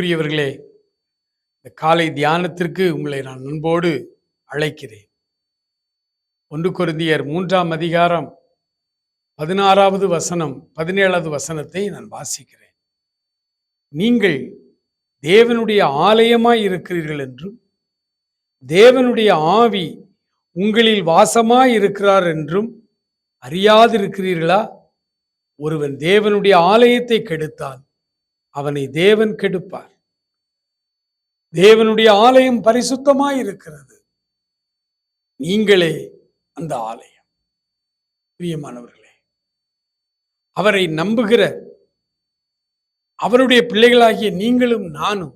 அன்புக்குரியவர்களே இந்த காலை தியானத்திற்கு உங்களை நான் அன்போடு அழைக்கிறேன். ஒன்று குருந்தியர் மூன்றாம் அதிகாரம் பதினாறாவது வசனம் பதினேழாவது வசனத்தை நான் வாசிக்கிறேன். நீங்கள் தேவனுடைய ஆலயமாய் இருக்கிறீர்கள் என்றும் தேவனுடைய ஆவி உங்களில் வாசமாய் இருக்கிறார் என்றும் அறியாதிருக்கிறீர்களா? ஒருவன் தேவனுடைய ஆலயத்தை கெடுத்தால் அவனை தேவன் கெடுப்பார். தேவனுடைய ஆலயம் பரிசுத்தமாய் இருக்கிறது நீங்களே அந்த ஆலயம். பிரியமானவர்களே அவரை நம்புகிற அவருடைய பிள்ளைகளாகிய நீங்களும் நானும்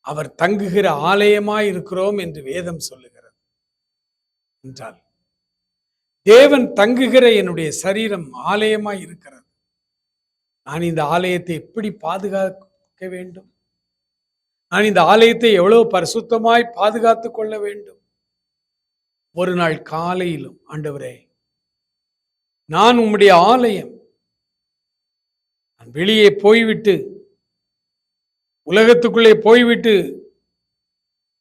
அவர் தங்குகிற ஆலயமாய் இருக்கிறோம் என்று வேதம் சொல்லுகிறது. என்றால் தேவன் தங்குகிற என்னுடைய சரீரம் ஆலயமாய் இருக்கிறது நான் இந்த ஆலயத்தை எப்படி பாதுகாக்க வேண்டும்? நான் இந்த ஆலயத்தை எவ்வளவு பரிசுத்தமாய் பாதுகாத்து கொள்ள வேண்டும்? ஒரு நாள் காலையிலும் ஆண்டவரே நான் உம்முடைய ஆலயம் நான் வெளியே போய்விட்டு உலகத்துக்குள்ளே போய்விட்டு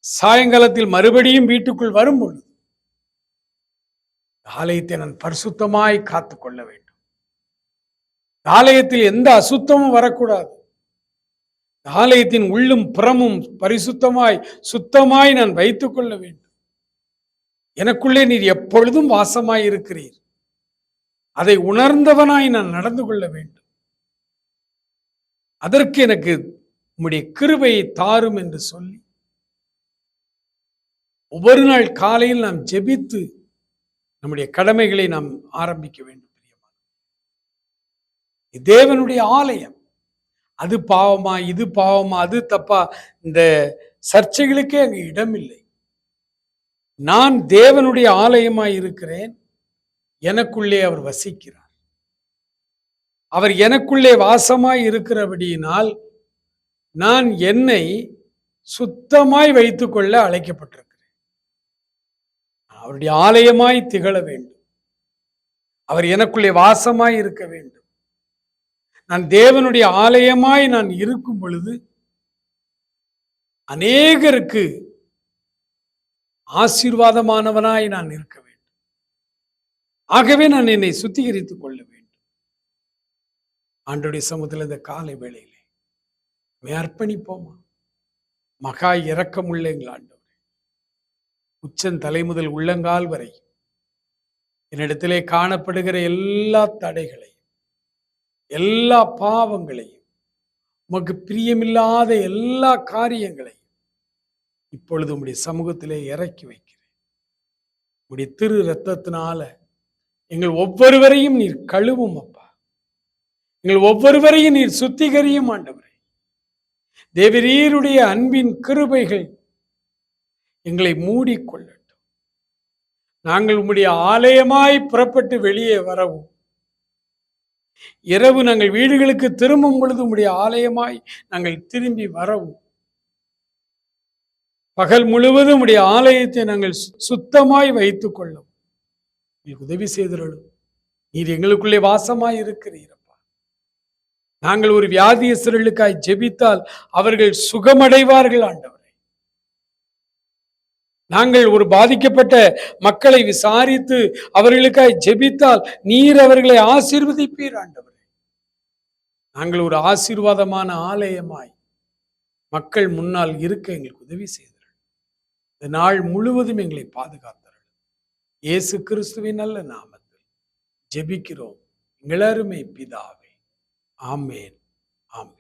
சாயங்காலத்தில் மறுபடியும் வீட்டுக்குள் வரும் பொழுது ஆலயத்தை நான் பரிசுத்தமாய் காத்து கொள்ள வேண்டும். ஆலயத்தில் எந்த அசுத்தமும் வரக்கூடாது. ஆலயத்தின் உள்ளும் புறமும் பரிசுத்தமாய் சுத்தமாய் நான் வைத்துக் கொள்ள வேண்டும். எனக்குள்ளே நீர் எப்பொழுதும் வாசமாய் இருக்கிறீர். அதை உணர்ந்தவனாய் நான் நடந்து கொள்ள வேண்டும். அதற்கு எனக்கு உம்முடைய கிருபையை தாரும் என்று சொல்லி ஒவ்வொரு நாள் காலையில் நாம் ஜெபித்து நம்முடைய கடமைகளை நாம் ஆரம்பிக்க வேண்டும். தேவனுடைய ஆலயம். அது பாவமா இது பாவமா அது தப்பா. இந்த சர்ச்சைகளுக்கே அங்கே இடமில்லை. நான் தேவனுடைய ஆலயமாய் இருக்கிறேன். எனக்குள்ளே அவர் வசிக்கிறார். அவர் எனக்குள்ளே வாசமாய் இருக்கிறபடியினால் நான் என்னை சுத்தமாய் வைத்துக்கொள்ள அழைக்கப்பட்டிருக்கிறேன். அவருடைய ஆலயமாய் திகழ வேண்டும். அவர் எனக்குள்ளே வாசமாய் இருக்க வேண்டும். நான் தேவனுடைய ஆலயமாய் நான் இருக்கும் பொழுது அநேகருக்கு ஆசீர்வாதமானவனாய் நான் இருக்க வேண்டும். ஆகவே நான் என்னை சுத்திகரித்துக் கொள்ள வேண்டும். ஆண்டுடைய சமூகத்தில் இந்த காலை வேளையிலே அர்ப்பணிப்போமா? மகா இரக்கமுள்ள எங்கள் ஆண்டவரே. உச்சன் தலை முதல் உள்ளங்கால் வரை என்னிடத்திலே காணப்படுகிற எல்லா தடைகளையும் எல்லா பாவங்களையும் உமக்கு பிரியமில்லாத எல்லா காரியங்களையும் இப்பொழுது உம்முடைய சமூகத்திலே இறக்கி வைக்கிறேன். உடைய திரு ரத்தத்தினால எங்கள் ஒவ்வொருவரையும் நீர் கழுவும் அப்பா. எங்கள் ஒவ்வொருவரையும் நீர் சுத்திகரியும் ஆண்டவரே. தேவரீருடைய அன்பின் கிருபைகள் எங்களை மூடிக்கொள்ளட்டும். நாங்கள் உம்முடைய ஆலயமாய் புறப்பட்டு வெளியே வரவும் இரவு நாங்கள் வீடுகளுக்கு திரும்பும் பொழுது உம்முடைய ஆலயமாய் நாங்கள் திரும்பி வரவும். பகல் முழுவதும் உடைய ஆலயத்தை நாங்கள் சுத்தமாய் வைத்துக் கொள்ளும் எங்களுக்கு உதவி செய்திருளும். நீர் எங்களுக்குள்ளே வாசமாய் இருக்கிறீரப்பா. நாங்கள் ஒரு வியாதியஸ்தர்களுக்காய் ஜெபித்தால் அவர்கள் சுகமடைவார்கள் ஆண்டவர். நாங்கள் ஒரு பாதிக்கப்பட்ட மக்களை விசாரித்து அவர்களுக்காய் ஜெபித்தால் நீர் அவர்களை ஆசீர்வதிப்பீர் ஆண்டவர். நாங்கள் ஒரு ஆசீர்வாதமான ஆலயமாய் மக்கள் முன்னால் இருக்க எங்களுக்கு உதவி செய்தார்கள். இந்த நாள் முழுவதும் எங்களை பாதுகாத்தார்கள். இயேசு கிறிஸ்துவின் நல்ல நாமத்தில் ஜெபிக்கிறோம். எங்களருமை பிதாவே. ஆமேன். ஆமேன்.